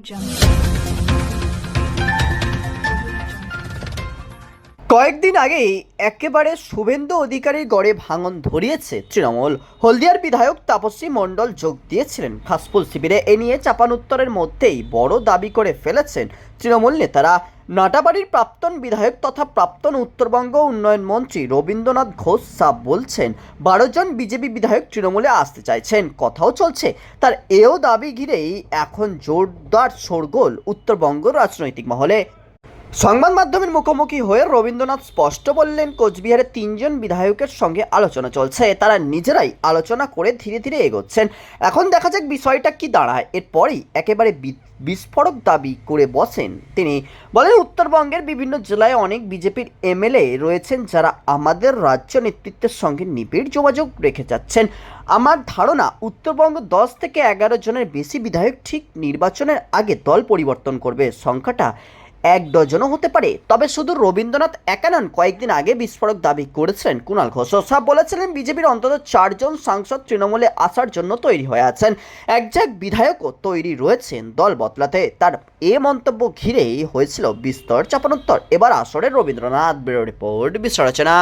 jump. কয়েকদিন আগেই একেবারে শুভেন্দু অধিকারীর গড়ে ভাঙন ধরিয়েছে তৃণমূল। হলদিয়ার বিধায়ক তাপসী মণ্ডল যোগ দিয়েছিলেন খাসফুল শিবিরে। এ নিয়ে চাপান উত্তরের মধ্যেই বড় দাবি করে ফেলেছেন তৃণমূল নেতারা। নাটাবাড়ির প্রাক্তন বিধায়ক তথা প্রাক্তন উত্তরবঙ্গ উন্নয়ন মন্ত্রী রবীন্দ্রনাথ ঘোষ সাহ বলছেন, বারো জন বিজেপি বিধায়ক তৃণমূলে আসতে চাইছেন, কথাও চলছে। তার এও দাবি ঘিরেই এখন জোরদার শোরগোল উত্তরবঙ্গ রাজনৈতিক মহলে। সংবাদ মাধ্যমের মুখোমুখি হয়ে রবীন্দ্রনাথ স্পষ্ট বললেন কোচবিহারের তিনজন বিধায়কের সঙ্গে আলোচনা চলছে। তারা নিজেরাই আলোচনা করে ধীরে ধীরে এগোচ্ছেন। এখন দেখা যাক বিষয়টা কি দাঁড়ায়। এরপরই একেবারে বিস্ফোরক দাবি করে বসেন তিনি। বলেন, উত্তরবঙ্গের বিভিন্ন জেলায় অনেক বিজেপির এমএলএ রয়েছেন যারা আমাদের রাজ্য নেতৃত্বের সঙ্গে নিবিড় যোগাযোগ রেখে যাচ্ছেন। আমার ধারণা, উত্তরবঙ্গ দশ থেকে এগারো জনের বেশি বিধায়ক ঠিক নির্বাচনের আগে দল পরিবর্তন করবে। সংখ্যাটা এক ডজনও হতে পারে। তবে শুধু রবীন্দ্রনাথ একা নন, কয়েকদিন আগে বিস্ফোরক দাবি করেছিলেন কুণাল ঘোষ। সাহ বলেছিলেন বিজেপির অন্তত চারজন সাংসদ তৃণমূলে আসার জন্য তৈরি হয়ে আছেন। একজাক বিধায়কও তৈরি রয়েছেন দল বদলাতে। তার এ মন্তব্য ঘিরেই হয়েছিল বিস্তর চাপানোত্তর। এবার আসরে রবীন্দ্রনাথ ব্যুরো রিপোর্ট বিশ্লেষণা